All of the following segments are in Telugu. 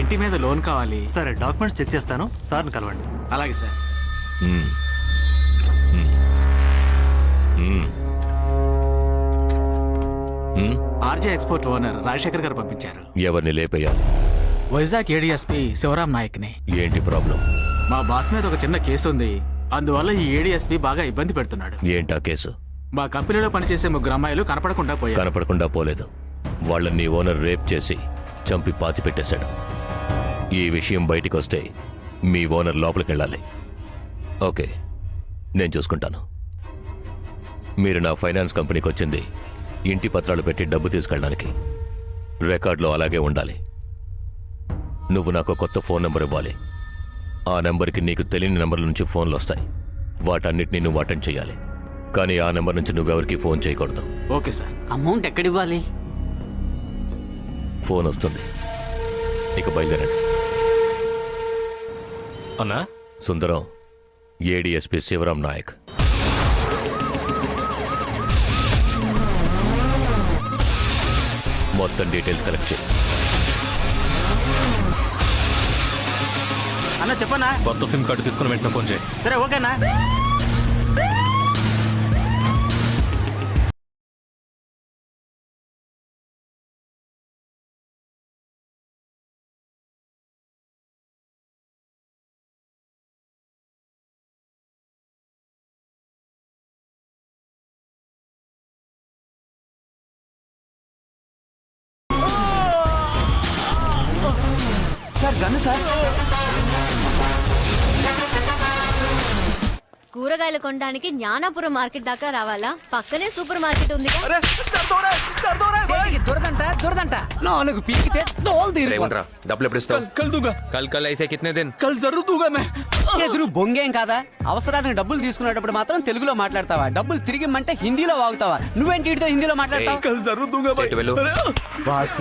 ఇంటి మీద లోన్ కావాలి. సరే డాక్యుమెంట్స్ చెక్ చేస్తాను. సార్ని కలవండి. అలాగే sir. RJ export owner Rajasekhar గారు పంపించారు. ఎవరిని లేపేయాలి? వైజాగ్ ఏడీఎస్పీ శివరాం నాయక్ని. ఏంటి ప్రాబ్లం? మా బాస్ మీద ఒక చిన్న కేసు ఉంది. అందువల్ల ఈ ఏడీఎస్పీ బాగా ఇబ్బంది పెడుతున్నాడు. ఏంటా కేసు? మా కంపెనీలో పనిచేసే ముగ్గురు అమ్మాయిలు కనపడకుండా పోయారు. కనపడకుండా పోలేదు. వాళ్ళని ఓనర్ రేప్ చేసి చంపి పాతి పెట్టేశాడు ఈ విషయం బయటికి వస్తే మీ ఓనర్ లోపలికి వెళ్ళాలి ఓకే నేను చూసుకుంటాను. మీరు నా ఫైనాన్స్ కంపెనీకి వచ్చింది ఇంటి పత్రాలు పెట్టి డబ్బు తీసుకెళ్ళడానికి. రికార్డులో అలాగే ఉండాలి. నువ్వు నాకు కొత్త ఫోన్ నెంబర్ ఇవ్వాలి. ఆ నెంబర్కి నీకు తెలియని నెంబర్ల నుంచి ఫోన్లు వస్తాయి. వాటన్నిటిని నువ్వు అటెండ్ చేయాలి. కానీ ఆ నెంబర్ నుంచి నువ్వెవరికి ఫోన్ చేయకూడదు. Okay sir. అమౌంట్ ఎక్కడివ్వాలి? ఫోన్ వస్తుంది. ఇక బయలుదేరండి. అన్నా సుందరం ఏడిఎస్పి శివరాం నాయక్. మొత్తం డీటెయిల్స్ కలెక్ట్ చేయి. అన్న చెప్పన్నా? కొత్త సిమ్ కార్డు తీసుకుని వెంటనే ఫోన్ చేయి. సరే ఓకేనా? Gun sir. కూరగాయలు కొనడానికి జ్ఞానాపురం మార్కెట్ దాకా రావాలా? పక్కనే సూపర్ మార్కెట్ ఉంది దొరదంట దొరదంట. నాలుగు పీకితే తోలు రేవండ్రా డబ్బులు ఎప్పుడు ఇస్తావు? కల్ దూగా. కల్ కల్ ఐసే కితనే దిన్. కల్ మే. ఎదురు బొంగేం కాదా? అవసరానికి డబ్బులు తీసుకునేటప్పుడు మాత్రం తెలుగులో మాట్లాడతావా? డబ్బులు తిరిగిమ్మంటే హిందీలో వాగుతావా? నువ్వేంటి హిందీలో మాట్లాడతావు? కల్ బాస్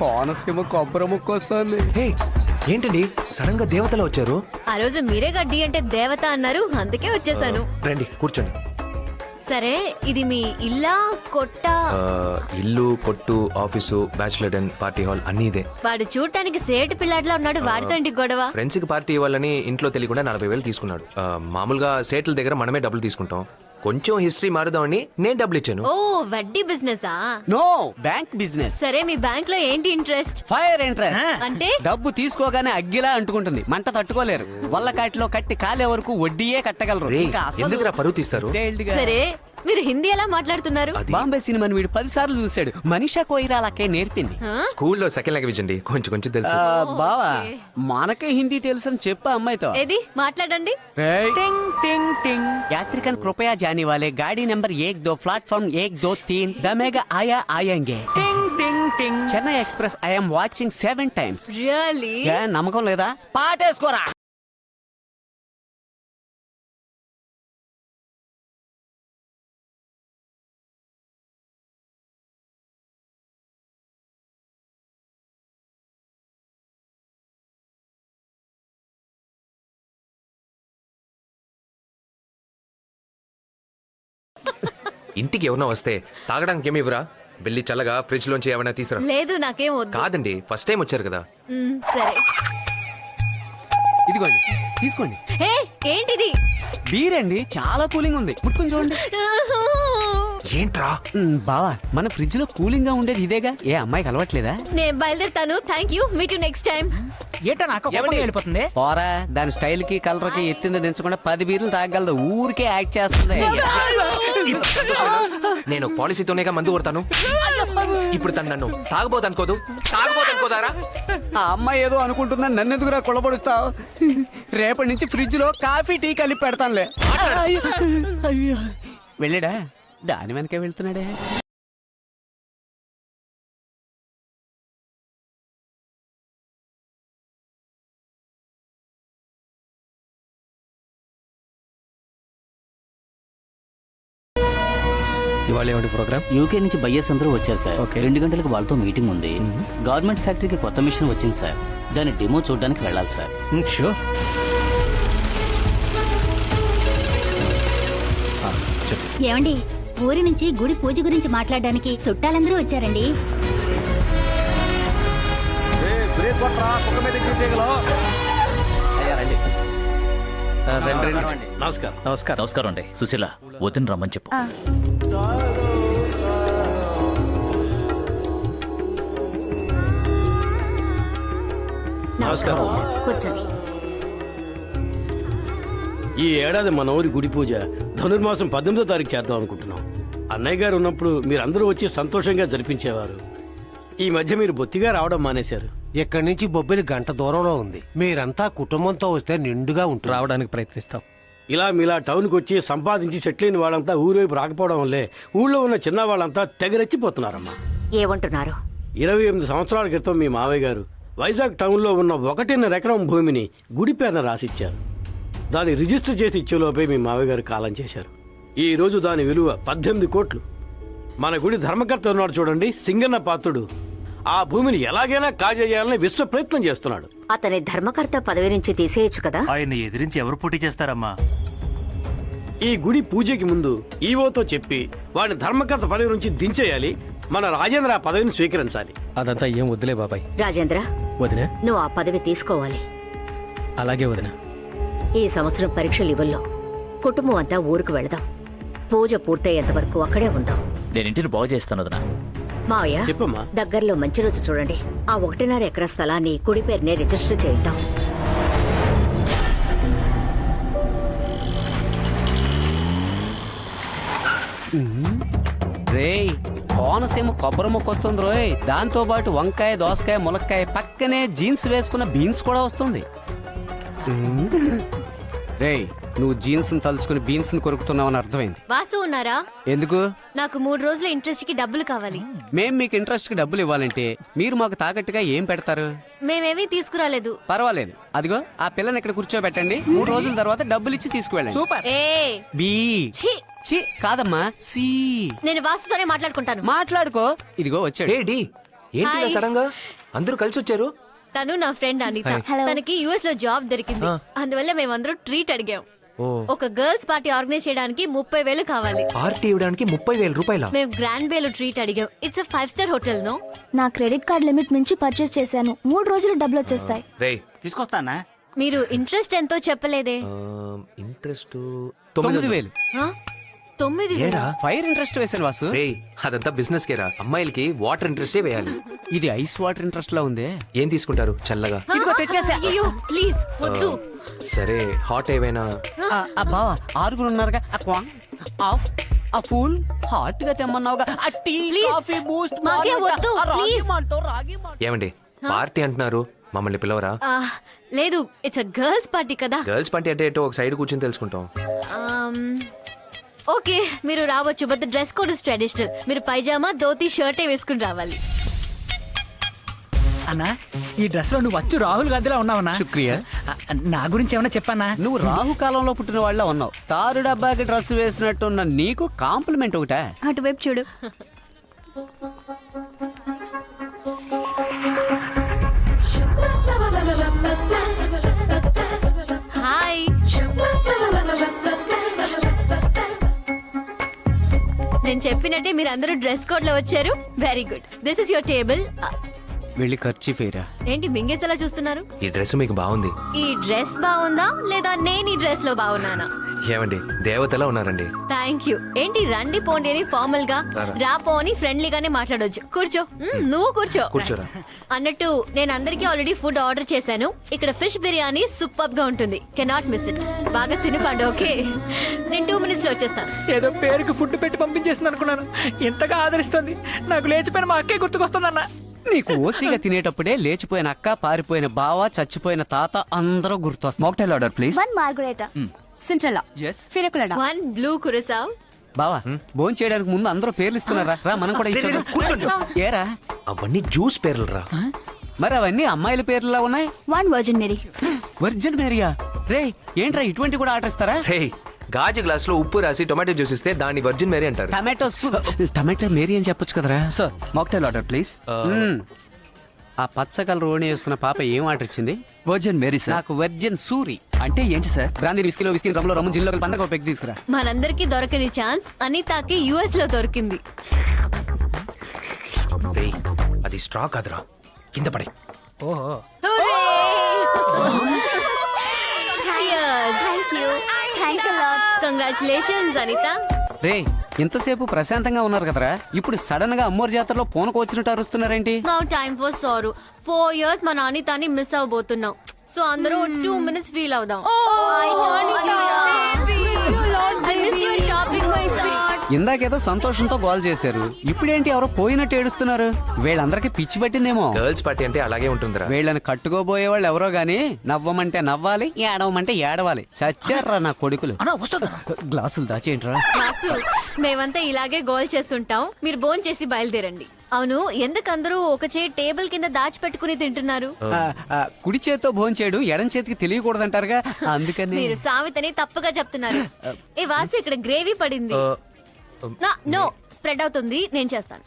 కోనస్కేమో కొబ్బరి ముక్క వస్తుంది. ఏంటండి? సడన్గా దేవతలు వచ్చారు? ఆ రోజు మీరే గడ్డి అంటే దేవత అన్నారు అందుకే వచ్చేసాను. రండి కూర్చోండి. సరే ఇది మీ ఇల్లా కొట్ట? ఇల్లు కొట్టు office bachelor den party hall అన్నీ ఇదే. వాడు చూడటానికి సేటు పిల్లాడిలా ఉన్నాడు వాడితో ఇంటి గొడవ? ఫ్రెండ్స్కి పార్టీ ఇవ్వాలని ఇంట్లో తెలియకుండా నలభై వేలు తీసుకున్నాడు. ఆ, మామూలుగా సేట్ల దగ్గర మనమే డబ్బులు తీసుకుంటాం. కొంచెం హిస్టరీ మారుదామని నేను డబ్బులు ఇచ్చాను. ఓ వడ్డీ బిజినెసా? No bank business. సరే మీ బ్యాంక్లో ఏంటి ఇంట్రెస్ట్? Fire interest. అంటే? డబ్బు తీసుకోగానే అగ్గిలా అంటుకుంటుంది. మంట తట్టుకోలేరు. వల్ల కాటిలో కట్టి కాలే వరకు వడ్డీయే కట్టగలరు. ఎందుకురా పరువు తీస్తారు? సరే మీరు హిందీ ఎలా మాట్లాడుతున్నారు బాంబే సినిమాని వీడు పది సార్లు చూశాడు మనీషా కోయిరాలకే నేర్పింది ఆ? స్కూల్లో సెకండ్ లాంగ్వేజ్ అండి కొంచెం కొంచెం తెలుసు ఆ, బావా ఓకే. మనకే హిందీ తెలుసని చెప్పా అమ్మాయితో ఏది మాట్లాడండి टिंग टिंग टिंग यात्रिकन कृपया जाने वाले गाड़ी नंबर एक दो प्लेटफॉर्म एक दो तीन दमेगा आया आएंगे टिंग टिंग टिंग Chennai Express I'm watching seven times really నమ్మకం లేదా పాటేసుకోరా ఇంటికి ఎవరన్నా వస్తే తాగడానికి ఏమి ఇవ్వరా? వెళ్ళి చల్లగా ఫ్రిడ్జ్ లోంచి ఏమైనా తీసురా? లేదు నాకేం వద్దు. కాదండి ఫస్ట్ టైం వచ్చారు కదా. మ్, సరే. ఇదిగోండి తీసుకోండి. హే ఏంటిది? బీర్ అండి చాలా కూలింగ్ ఉంది. ముట్టుకుని చూడండి. ఏంట్రా? మ్, బావా మన ఫ్రిడ్జ్లో కూలింగ్గా ఉండేది ఇదేగా? ఏ అమ్మాయికి అలవట్లేదా? నేను బయలుదేరుతాను. Thank you meet you next time ఏమండి? పోరా దాని స్టైల్కి కలర్కి ఎత్తింది దించకుండా పది బీర్లు తాగలదు ఊరికే యాక్ట్ చేస్తుంది. నేను పాలసీతోనేగా మందు కొడతాను. ఇప్పుడు తను నన్ను తాగబోతు అనుకోదు తాగబోతు అనుకోదారా ఆ అమ్మాయి ఏదో అనుకుంటుందని నన్ను ఎందుకురా కుళ్ళబడుస్తావు రేపటి నుంచి ఫ్రిడ్జ్లో కాఫీ టీ కలిపి పెడతానులే. వెళ్ళాడా? దాని వెనకే వెళ్తున్నాడే. ఇవాళ ఏమిటి ప్రోగ్రామ్ యూకే నుంచి బయ్యర్స్ అందరూ వచ్చారు సార్. ఓకే. రెండు గంటలకు వాళ్ళతో మీటింగ్ ఉంది. గవర్నమెంట్ ఫ్యాక్టరీకి కొత్త మిషన్ వచ్చింది సార్. దాని డెమో చూడడానికి వెళ్ళాలి సార్. షూర్ ఏమండి? ఊరి నుంచి గుడి పూజ గురించి మాట్లాడడానికి చుట్టాలందరూ వచ్చారండి. నమస్కారం. నమస్కారం. నమస్కారం అండి. సుశీల వదిన రమ్మని చెప్పు. నమస్కారం. కూర్చోండి. ఈ ఏడాది మన ఊరి గుడి పూజ ధనుర్మాసం పద్దెనిమిదో తారీఖు చేద్దాం అనుకుంటున్నాం. అన్నయ్య గారు ఉన్నప్పుడు మీరందరూ వచ్చి సంతోషంగా జరిపించేవారు. ఈ మధ్య మీరు బొత్తిగా రావడం మానేశారు. ఇక్కడి నుంచి బొబ్బిలి గంట దూరంలో ఉంది. మీరంతా కుటుంబంతో వస్తే నిండుగా ఉంటుంది. రావడానికి ప్రయత్నిస్తాం. ఇలా మీలా టౌన్కి వచ్చి సంపాదించి సెటిల్ అయిన వాళ్ళంతా ఊరివైపు రాకపోవడం వల్లే ఊళ్ళో ఉన్న చిన్న వాళ్ళంతా తెగరెచ్చిపోతున్నారమ్మా. ఏమంటున్నారు? ఇరవై ఎనిమిది సంవత్సరాల క్రితం మీ మావయ్య గారు వైజాగ్ టౌన్లో ఉన్న ఒకటిన్నర ఎకరం భూమిని గుడి పేరున రాసిచ్చారు. దాన్ని రిజిస్టర్ చేసి ఇచ్చేలోపే మీ మావయ్య గారు కాలం చేశారు. ఈ రోజు దాని విలువ పద్దెనిమిది కోట్లు. మన గుడి ధర్మకర్త ఉన్నాడు చూడండి సింగన్న పాత్రుడు. ఆ భూమిని ఎలాగైనా కాజేయాలని విశ్వ ప్రయత్నం చేస్తున్నాడు. అతని ధర్మకర్త పదవి నుంచి తీసేయచ్చు కదా? ఆయన్ని ఎదిరించి ఎవరు పోటీ చేస్తారమ్మా? ఈ గుడి పూజకి ముందు ఈవోతో చెప్పి వాడిని ధర్మకర్త పదవి నుంచి దించేయాలి మన రాజేంద్ర ఆ పదవిని స్వీకరించాలి. అదంతా ఏం వద్దులే బాబాయ్. రాజేంద్ర వదినా? నువ్వు ఆ పదవి తీసుకోవాలి. అలాగే వదినా. ఈ సంవత్సరం పరీక్షలు ఇవ్వల్లో. కుటుంబం అంతా ఊరికి వెళదాం. పూజ పూర్తయ్యేంత వరకు అక్కడే ఉందాం. నేను ఇంటిని బాగు చేస్తాను వదినా. మావయ్య చెప్పమ్మా. దగ్గరలో మంచి రోజు చూడండి. ఆ ఒకటిన్నర ఎకరా స్థలాన్ని కుడి పేరునే రిజిస్టర్ చేయిద్దాం. రేయ్ కోనసీమ కొబ్బరి ముక్క వస్తుంది రోయ్. దాంతో పాటు వంకాయ దోసకాయ ములక్కాయ పక్కనే జీన్స్ వేసుకున్న బీన్స్ కూడా వస్తుంది. రేయ్ నువ్వు జీన్స్ తలుచుకుని బీన్స్ కొరుకుతున్నావని అర్థమైంది. వాసు ఉన్నారా? ఎందుకు? నాకు మూడు రోజుల ఇంట్రెస్ట్కి డబ్బులు కావాలి. మేం మీకు ఇంట్రెస్ట్కి డబ్బులు ఇవ్వాలంటే మీరు మాకు తాకట్టుగా ఏం పెడతారు? మేమేమీ తీసుకురాలేదు. పర్వాలేదు. అదిగో ఆ పిల్లని ఇక్కడ కూర్చోబెట్టండి. మూడు రోజుల తర్వాత డబ్బులు ఇచ్చి తీసుకువెళ్ళండి. సూపర్. ఏ. బి. ఛీ. చి కాదమ్మా సి. నేను వాసుతోనే మాట్లాడుకుంటాను. మాట్లాడుకో. ఇదిగో వచ్చాడు. ఏ డి ఏంటి ఇలా. సడన్గా అందరూ కలిసి వచ్చారు? తను నా ఫ్రెండ్ అనిత. తనకి యుఎస్లో జాబ్ దొరికింది. అందువల్ల మేమందరం ట్రీట్ అడిగాం. ఓ. ఒక గర్ల్స్ పార్టీ ఆర్గనైజ్ చేయడానికి ముప్పై వేలు కావాలి. పార్టీ ఇవ్వడానికి ముప్పై వేల రూపాయల? మేము గ్రాండ్ బేలో ట్రీట్ అడిగాం. It's five star hotel no నా క్రెడిట్ కార్డ్ లిమిట్ మించి పర్చేస్ చేశాను. మూడు రోజులు డబ్బులు వచ్చేస్తాయి. రే తీసుకొస్తానా? మీరు ఇంట్రెస్ట్ ఎంతో చెప్పలేదే. ఇంట్రెస్ట్ తొమ్మిది వేలు. ఆ? తొమ్మిది వేలు. ఏరా? ఫైర్ ఇంట్రెస్ట్ వేసాను వాసు. రే అదంతా బిజినెస్ కేరా. అమ్మాయిలకి వాటర్ ఇంట్రెస్టే వేయాలి. ఇది ఐస్ వాటర్ ఇంట్రెస్ట్లో ఉంది. ఏం తీసుకుంటారు? చల్లగా. అయ్యో ప్లీజ్ వద్దు. సరే హాట్ ఏవైనా? ఆ, ఆ బావా ఆరుగురు ఉన్నారుగా. ఆ క్వాంగ్ ఆఫ్ ఆ ఫూల్ హాట్గా తెమ్మన్నావుగా. ఆ టీ Please. కాఫీ బూస్ట్ మాకే మార్నింగ్ వద్దు, ఆ ragi please. Malto, ragi Malto. ఏమండి పార్టీ అంటున్నారు. మమ్మల్ని పిలవరా? ఆ, లేదు ఇట్స్ అ గర్ల్స్ పార్టీ కదా. గర్ల్స్ పార్టీ అంటే ఏంటో ఒక సైడ్ కూర్చొని తెలుసుకుంటాం. ఓకే మీరు రావచ్చు but dress code is traditional మీరు పైజామా ధోతి షర్టే వేసుకుని రావాలి. అన్నా ఈ డ్రెస్లో నువ్వు వచ్చు రాహుల్ గాంధీలా ఉన్నావన్నా? శుక్రియా. నా గురించి ఏమైనా చెప్పానా నువ్వు రాహు కాలంలో పుట్టిన వాళ్ళ ఉన్నావు. తారు డబ్బాకి డ్రెస్ వేసినట్టున్న నీకు కాంప్లిమెంట్ ఒకటే. అటువైపు చూడు. చెప్పినట్టే మీరు అందరూ డ్రెస్ కోడ్లో వచ్చారు very good this is your table వెళ్ళి ఖర్చు ఫేరా. ఏంటి మింగేసేలా చూస్తున్నారు? ఈ డ్రెస్ మీకు బాగుంది. ఈ డ్రెస్ బాగుందా? లేదా నేను ఈ డ్రెస్లో బాగున్నానా? ఏమండి దేవతలా ఉన్నారండి. థ్యాంక్ యూ ఏంటి రండి పోండి అని ఫార్మల్గా రా పో అని ఫ్రెండ్లీగానే మాట్లాడొచ్చు. కూర్చో. మ్మ్, నువ్వు కూర్చో. కూర్చోరా. అన్నట్టు నేను అందరికీ ఆల్రెడీ ఫుడ్ ఆర్డర్ చేశాను. ఇక్కడ ఫిష్ బిర్యానీ సూపర్గా ఉంటుంది. కెనాట్ మిస్ ఇట్ బాగా తినిపండి ఓకే నేను టూ మినిట్స్లో వచ్చేస్తాను ఏదో పేరుకి ఫుడ్ పెట్టి పంపించేసింది అనుకున్నాను. ఇంతగా ఆదరిస్తుంది. నాకు లేచిపోయిన మా అక్కే గుర్తుకొస్తుందన్న. నీకు ఓసిగా తినేటప్పుడే లేచిపోయిన అక్క పారిపోయిన బావ చచ్చిపోయిన తాత అందరూ గుర్తొస్తారు mocktail order please one margarita సింట్రలా ఫిరకులడా వన్ బ్లూ కురసావ్. బావా భోజనం చేయడానికి ముందు అందరూ పేర్లు ఇస్తున్నారా రా మనం కూడా ఇచ్చేద్దాం. కూర్చోండి. ఏరా? అవన్నీ జ్యూస్ పేర్లు రా మరి అవన్నీ అమ్మాయిల పేర్లులా ఉన్నాయి? One virgin Mary. వర్జిన్ మేరియా? రే ఏంట్రా ఇటువంటి కూడా ఆర్డర్ ఇస్తారా? రే గాజు గ్లాస్లో ఉప్పు రాసి టొమాటో జ్యూస్ ఇస్తే దాన్ని వర్జిన్ మేరీ అంటారు. Tomato soup. టమాటో మేరీ అని చెప్పొచ్చు కదరా. Sir mocktail order please. ఆ పచ్చ కలర్ ఓణి వేసుకున్న పాప ఏం ఆర్డర్ ఇచ్చింది? Virgin Mary sir. నాకు వర్జిన్ సూరి. అంటే ఏంటి సార్? బ్రాందీ విస్కీలో విస్కీ రమ్లో రమ్ము జిల్లో పండగ ఒక పెగ్ తీసుకురా. మనందరికీ దొరకని ఛాన్స్ అనితాకి యుఎస్లో దొరికింది. రేయ్ అది స్ట్రా కాదురా. కింద పడే. ఓహో. Thank you thanks congratulations Anitha రే ఇంతసేపు ప్రశాంతంగా ఉన్నారు కదరా? ఇప్పుడు సడన్గా అమ్మోరు జాతరలో పూనకు వచ్చినట్టు అరుస్తున్నారేంటి? Now time for sir four years మన అనితాని మిస్ అవబోతున్నాం సో అందరూ టూ మినిట్స్ ఫీల్ అవుదాం. షాపింగ్ మై ఇందాకేదో సంతోషంతో గోల్ చేశారు. ఇప్పుడేంటి ఎవరో పోయినట్టు ఏడుస్తున్నారు? వీళ్ళందరికీ పిచ్చి పట్టిందేమో. గర్ల్స్ పార్టీ అంటే అలాగే ఉంటుందిరా. వీళ్ళని కట్టుకోబోయే వాళ్ళు ఎవరో గానీ నవ్వమంటే నవ్వాలి ఏడవమంటే ఏడవాలి. చచ్చారా నా కొడుకులు? అన్నా వస్తుందా? గ్లాసులు దాచేంట్రా వాసు మేమంతా ఇలాగే గోల్ చేస్తుంటాం. మీరు బోన్ చేసి బయలుదేరండి. అవును ఎందుకు అందరూ ఒక చే టేబుల్ కింద దాచిపెట్టుకుని తింటున్నారు? ఆ, ఆ, కుడి చేత్తో భోంచేయడు ఎడం చేతికి తెలియకూడదంటారుగా? అందుకని. మీరు సామెతని తప్పుగా చెప్తున్నారు. ఏ వాసు ఇక్కడ గ్రేవీ పడింది. నో స్ప్రెడ్ అవుతుంది నేను చేస్తాను.